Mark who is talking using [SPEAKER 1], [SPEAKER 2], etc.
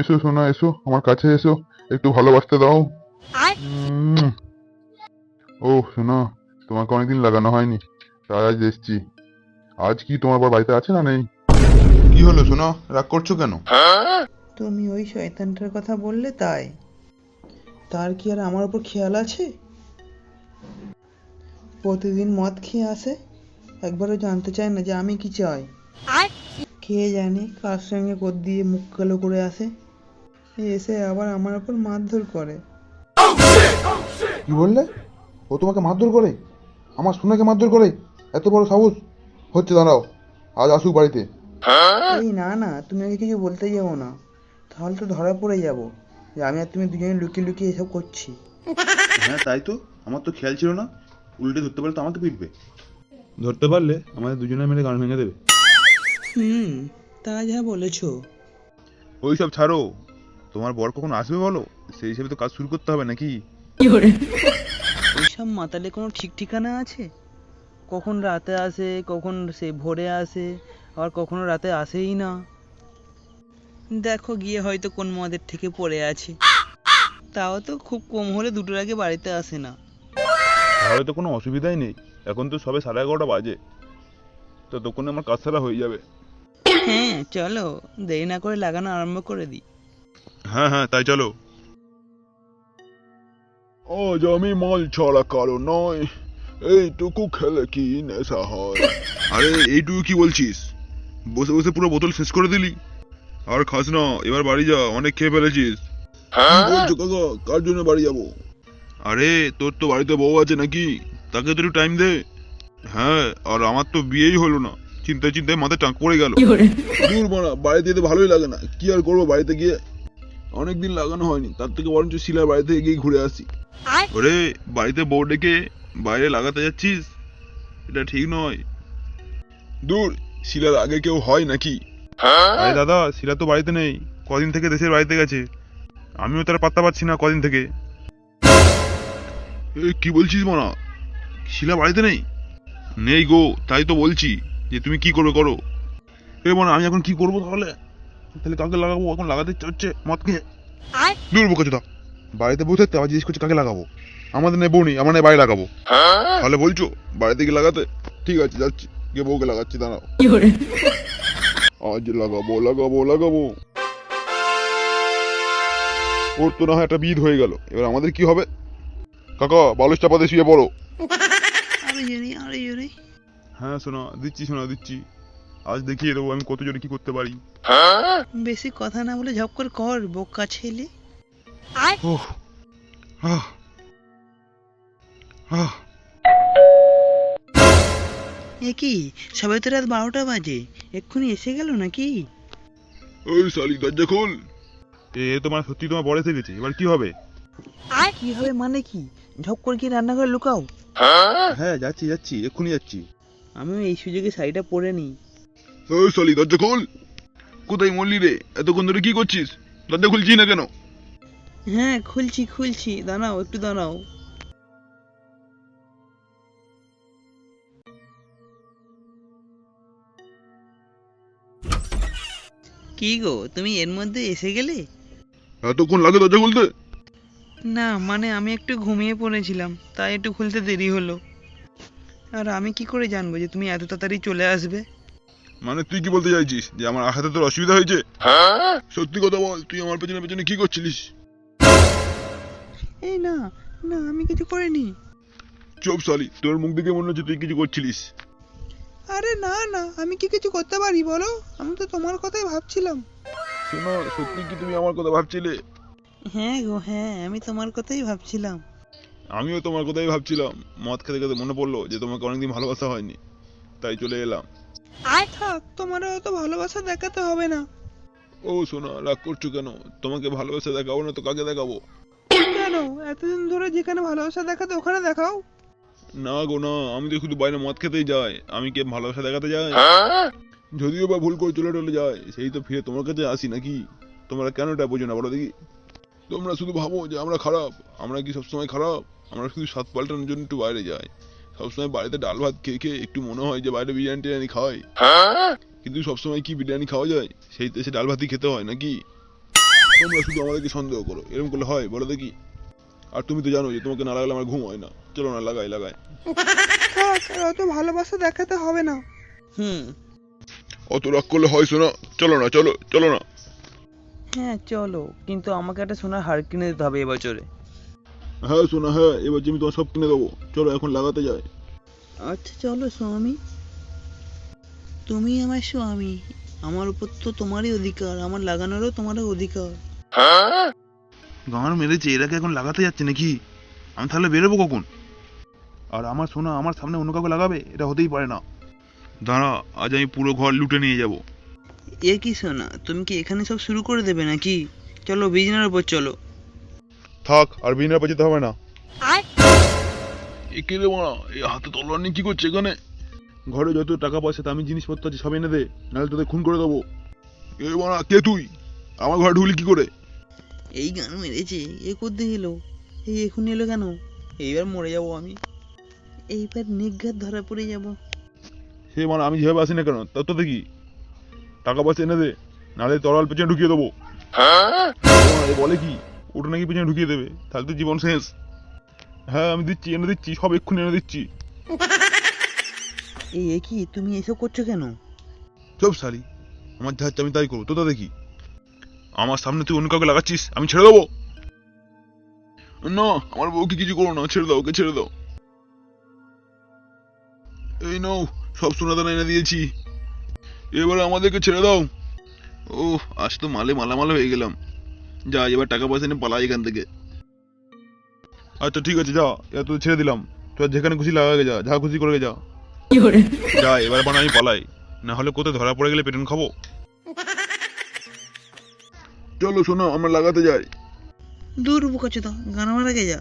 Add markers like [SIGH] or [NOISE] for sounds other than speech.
[SPEAKER 1] এসো সোনা এসো আমার কাছে এসো একটু ভালোবাসতে দাও। ও সোনা তোমাকে অনেকদিন লাগানো হয়নি তাই আজ এসছি। আজ কি তোমার আবার বাড়িতে আছে না নেই? কি হলো সোনা রাগ করছ কেন?
[SPEAKER 2] তুমি ওই শয়তানটার কথা বললে তাই। তার কি আর আমার উপর খেয়াল আছে? প্রতিদিন মদ খেয়ে আসে একবারও জানতে চায় না যে আমি কি চাই। কে জানে কার সঙ্গে কর দিয়ে মুখ কালো করে আসে। এসে আবার আমার উপর মারধর করে।
[SPEAKER 3] কি বললে? ও তোমাকে মারধর করে? আমার সোনাকে মারধর করে? এত বড় সাহস? হচ্ছে দাঁড়াও আজ আসুক বাড়িতে।
[SPEAKER 2] এই না না তুমি আগে কিছু বলতে যাব না। তাহলে তো ধরা পড়ে যাব। যে আমি আর তুমি দুজনে লুকিয়ে লুকিয়ে এসব করছি।
[SPEAKER 1] হ্যাঁ তাই তো। আমার তো খেয়াল ছিল না। উল্টে ধরতে পারলে তো আমাকে পিটবে। ধরতে পারলে আমাদের দুজনে মিলে গান ভেঙে দেবে।
[SPEAKER 2] হুম তা যা বলেছ।
[SPEAKER 1] ওই সব ছাড়ো। তোমার বর কখন আসবে বলো? সেই হিসেবে তো কাজ শুরু করতে হবে নাকি?
[SPEAKER 2] ওইসব মাতালে কোনো ঠিক ঠিকানা আছে? কখন রাতে আসে কখন সে ভোরে আসে আবার কখনো রাতে আসেই না। দেখো গিয়ে হয়তো কোন মদের থেকে পড়ে আছে। তাও তো খুব কম হলে দুটোর আগে বাড়িতে আসে না।
[SPEAKER 1] তাহলে তো কোনো অসুবিধাই নেই। এখন তো সবে সাড়ে এগারোটা বাজে। ততক্ষণে আমার কাজ সারা হয়ে যাবে।
[SPEAKER 2] হ্যাঁ চলো দেরি না করে লাগানো আরম্ভ করে দিই।
[SPEAKER 1] হ্যাঁ হ্যাঁ তাই চলো। আজ আমি মাল ছাড়া কারও নয় এইটুকু খেলে কি নেশা হয়? আরে এইটুকু কি বলছিস? বসে বসে পুরো বোতল শেষ করে দিলি। আর খাস না এবার বাড়ি যা অনেক খেয়ে ফেলেছিস। বলছো কাকা? কার জন্য বাড়ি যাব? আরে তোর তো বাড়িতে বউ আছে নাকি? তাকে তো একটু টাইম দে। হ্যাঁ আর আমার তো বিয়েই হলো না। চিন্তায় চিন্তায় মাথায় টাক পড়ে গেল। দূর মারা বাড়িতে যেতে ভালোই লাগে না। কি আর করব বাড়িতে গিয়ে? অনেকদিন লাগানো হয়নি। তার থেকে বরঞ্চ শিলার বাড়ি থেকে গিয়ে ঘুরে আসি। ওরে বাড়িতে বউ ডেকে বাইরে লাগাতে যাচ্ছিস? এটা ঠিক নয়। দূর শিলার আগে কেউ হয় নাকি? আরে দাদা শিলা তো বাড়িতে নেই। কদিন থেকে দেশের বাড়িতে গেছে। আমিও তার পাত্তা পাচ্ছি না কদিন থেকে। এ কি বলছিস মানা শিলা বাড়িতে নেই? নেই গো তাই তো বলছি যে তুমি কি করবে করো? এ মানে আমি এখন কি করব তাহলে? তাহলে কাকে লাগাবো? এখন লাগাতে হচ্ছে মদ খেয়ে দূর বোকা চোদা। বাড়িতে বসে থাকতে আবার জিজ্ঞেস করছে কাকে লাগাবো? আমাদের নেই বউ নেই আমার নেই বাড়ি লাগাবো। তাহলে বলছো বাড়িতে গিয়ে লাগাতে? ঠিক আছে যাচ্ছি। গিয়ে বউকে লাগাচ্ছি দাঁড়াও। আজ লাগাবো লাগাবো লাগাবো। ওর তো না হয় একটা বিদ হয়ে গেল। এবার আমাদের কি হবে? কাকা বালুস চাপাতে শুয়ে পড়ো। হ্যাঁ শোনা দিচ্ছি শোনা দিচ্ছি। আজ দেখিয়ে দেবো আমি কত জোরে কি করতে পারি।
[SPEAKER 2] বেশি কথা না বলে ঝপ করে কর বোকা ছেলে।
[SPEAKER 1] ওহ আহ আহ।
[SPEAKER 2] এ কি সবাই তো রাত বারোটা বাজে এক্ষুনি এসে গেল নাকি?
[SPEAKER 1] ওই শালি দরজা খোল। এ তোমার সত্যি তোমার বড় থেকে গেছে এবার কি হবে?
[SPEAKER 2] কি হবে মানে কি? ঝপ করে কি রান্নাঘরে লুকাও?
[SPEAKER 1] হ্যাঁ যাচ্ছি যাচ্ছি এক্ষুনি যাচ্ছি।
[SPEAKER 2] আমিও এই সুযোগে শাড়িটা পরে নিই।
[SPEAKER 1] ওই শালি দরজা খোল। কোথায় মরলি রে? এতক্ষণ ধরে কি করছিস? দরজা খুলছি না কেন?
[SPEAKER 2] হ্যাঁ খুলছি খুলছি। দাঁড়াও একটু দাঁড়াও। কি গো তুমি এর মধ্যে এসে গেলে?
[SPEAKER 1] এতক্ষণ লাগে দরজা খুলতে?
[SPEAKER 2] না মানে আমি একটু ঘুমিয়ে পড়েছিলাম তাই একটু খুলতে দেরি হলো। আর আমি কি করে জানব যে তুমি এত তাড়াতাড়ি চলে আসবে?
[SPEAKER 1] মানে তুই কি বলতে চাইছিস? যে আমার আসাতে তোর অসুবিধা হয়েছে? সত্যি কথা বল তুই আমার পেছনে পেছনে কি করছিলিস?
[SPEAKER 2] এই না না আমি কিছু করিনি।
[SPEAKER 1] চুপ তোর মুখ দেখে মনে হচ্ছে তুই কিছু করছিলিস।
[SPEAKER 2] আরে না না আমি কি কিছু করতে পারি বলো? আমি তো তোমার কথাই ভাবছিলাম।
[SPEAKER 1] শোনো সত্যি কি তুমি আমার কথা ভাবছিলে?
[SPEAKER 2] হ্যাঁ গো হ্যাঁ আমি তোমার কথাই ভাবছিলাম।
[SPEAKER 1] আমিও তোমার কথাই ভাবছিলাম। মদ খেতে খেতে মনে পড়ল যে তোমাকে অনেকদিন ভালোবাসা হয়নি। তাই চলে এলাম।
[SPEAKER 2] আয় থাক তোমার অত ভালোবাসা দেখাতে হবে না।
[SPEAKER 1] ও শোনা রাগ করছ কেন? তোমাকে ভালোবাসা দেখাবো না তো কাকে দেখাবো?
[SPEAKER 2] কেন? এতদিন ধরে যেখানে ভালোবাসা দেখাতে ওখানে দেখাও।
[SPEAKER 1] না গো না আমি তো শুধু বাইরে মদ খেতেই যাই। আমি কি ভালোবাসা দেখাতে যাই? যদিও বা ভুল করে চলে টলে যায় সেই তো ফিরে তোমার কাছে আসি নাকি? তোমরা কেন এটা বোঝো না বলো দেখি। তোমরা শুধু ভাবো যে আমরা খারাপ। আমরা কি সবসময় খারাপ? আমরা শুধু স্বাদ পাল্টানোর জন্য একটু বাইরে যাই। সবসময় বাড়িতে ডাল ভাত খেয়ে খেয়ে একটু মনে হয় যে বাইরে বিরিয়ানি টিরিয়ানি খাওয়াই। কিন্তু সবসময় কি বিরিয়ানি খাওয়া যায়? সেই দেশে ডাল ভাতই খেতে হয় নাকি? তোমরা শুধু আমাদেরকে সন্দেহ করো এরকম করলে হয় বলো দেখি। আর তুমি তো জানো যে তোমাকে না লাগালে আমার ঘুম হয় না। চলো না লাগাই লাগাই।
[SPEAKER 2] অত ভালোবাসা দেখাতে হবে না। হুম।
[SPEAKER 1] অত রাগ করলে হয় শোনা চলো না চলো চলো না।
[SPEAKER 2] হ্যাঁ চলো। কিন্তু আমাকে একটা সোনার হার কিনে দিতে হবে এবছরে।
[SPEAKER 1] হ্যাঁ শোনা হ্যাঁ এবার আমি তোমার সব কিনে দেবো। চলো এখন লাগাতে যাই।
[SPEAKER 2] আচ্ছা চলো স্বামী। তুমি আমার স্বামী। আমার উপর তো তোমারই অধিকার আমার লাগানোরও তোমারও অধিকার।
[SPEAKER 1] গাঁর মেরেছে এরাকে এখন লাগাতে যাচ্ছে নাকি? আমি তাহলে বেরোবো কখন? আর আমার সোনা আমার সামনে অন্য কাউকে লাগাবে এটা হতেই পারে না। দাঁড়া আজ আমি পুরো ঘর লুটে নিয়ে যাব।
[SPEAKER 2] এ কি সোনা তুমি কি এখানে সব শুরু করে দেবে নাকি? চলো বিজনার উপর চলো।
[SPEAKER 1] থাক আর বিনা পেঁচাতে হবে না। এ কে রে মারা এই হাতে তলোয়ার নিয়ে কি করছে এখানে? ঘরে যত টাকা পয়সা দামি জিনিসপত্র আছে সব এনে দে নাহলে তোদের খুন করে দেবো। এ মারা কে তুই? আমার ঘরে ঢুকলি কি করে?
[SPEAKER 2] এই গান মেরেছে এ করতে এলো? এই এখন এলো কেন? এইবার মরে যাব আমি। এইবার নিঘাত ধরা পড়ে যাব।
[SPEAKER 1] সে মানে আমি যেভাবে আসি না কেন তত তো দেখি। টাকা পয়সা এনে দে নাহলে তরাল পেছনে ঢুকিয়ে দেবো। এ বলে কি? ওটা নাকি পেছনে ঢুকিয়ে দেবে। তাহলে তো জীবন শেষ। হ্যাঁ আমি দিচ্ছি এনে দিচ্ছি সব এক্ষুনি এনে দিচ্ছি। [LAUGHS]
[SPEAKER 2] এই এ কি? তুমি এসব করছ কেন?
[SPEAKER 1] সব সারি আমার যা আমি তাই করব। তোটা দেখি। আমার সামনে তুই অন্য কাউকে লাগাচ্ছিস আমি ছেড়ে দেবো। না আমার বউকে কিছু করো না ছেড়ে দাও ওকে ছেড়ে দাও। এই নাও সব সোনাদানা এনে দিয়েছি। এবারে আমাদেরকে ছেড়ে দাও। ও আজ তো মালে মালামাল হয়ে গেলাম। যা এবার টাকা পয়সা নিয়ে পালাই এখান থেকে। আচ্ছা ঠিক আছে যা এবার তোদের ছেড়ে দিলাম। তোর যেখানে খুশি লাগাগে যা যা খুশি করে যা। যা এবার বানা আমি পালাই। না হলে কোথায় ধরা পড়ে গেলে পেটন খাব? চলো শোনো আমরা লাগাতে যাই।
[SPEAKER 2] দূর বোকাচোদা গান মারা গে যা।